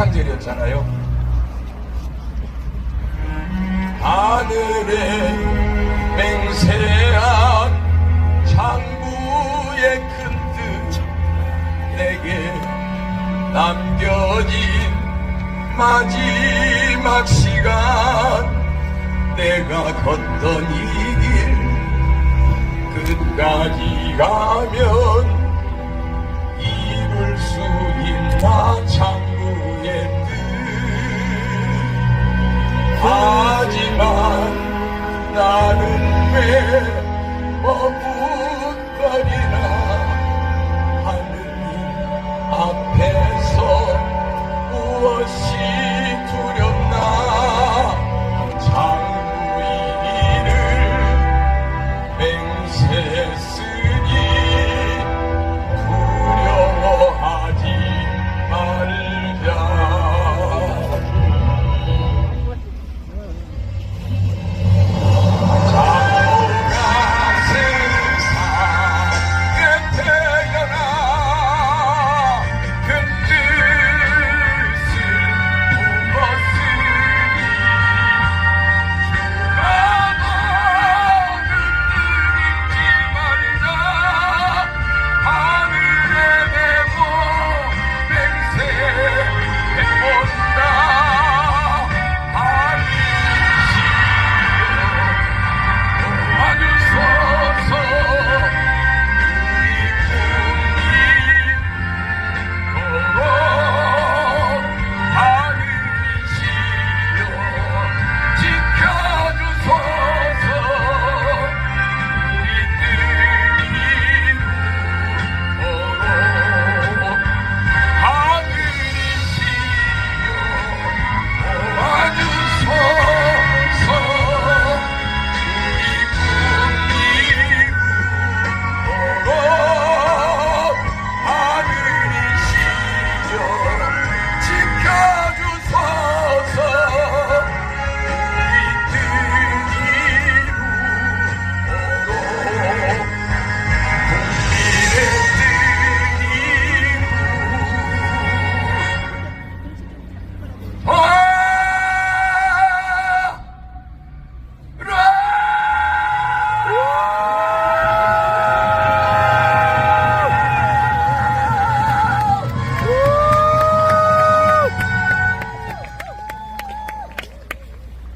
사탄절이었잖아요. 하늘에 맹세한 장부의 큰 뜻 내게 남겨진 마지막 시간 내가 걷던 이 길 끝까지 가면